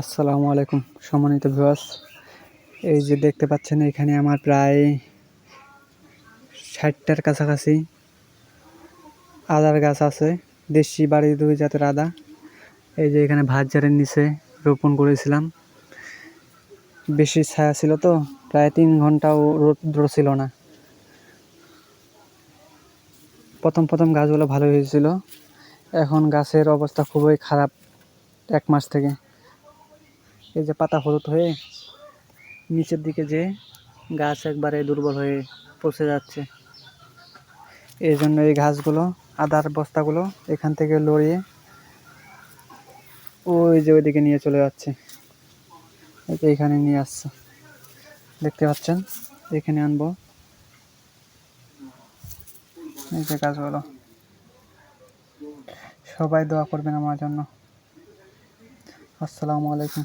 আসসালামু আলাইকুম, সম্মানিত ভিউয়ার্স। এই যে দেখতে পাচ্ছেন, এখানে আমার প্রায় ষাটটার কাছাকাছি আদার গাছ আছে, দেশি বাড়ি দুই জাতের আদা। এই যে এখানে ভাতজারের নিচে রোপণ করেছিলাম। বেশি ছায়া ছিল তো, প্রায় তিন ঘন্টাও রৌদ্র ছিল না। প্রথম প্রথম গাছগুলো ভালো হয়েছিল। এখন গাছের অবস্থা খুবই খারাপ এক মাস থেকে। এই যে পাতা হলুদ হয়ে নিচের দিকে যে গাছ একবারে দুর্বল হয়ে পচে যাচ্ছে। এই জন্য এই ঘাসগুলো আদার বস্তাগুলো এখান থেকে লড়িয়ে ওই যে ওইদিকে নিয়ে চলে যাচ্ছে। এই যে এখানে নিয়ে আসছে। দেখতে পাচ্ছেন? এখানে আনব। এই যে গাছগুলো। সবাই দোয়া করবেন আমার জন্য। আসসালামু আলাইকুম।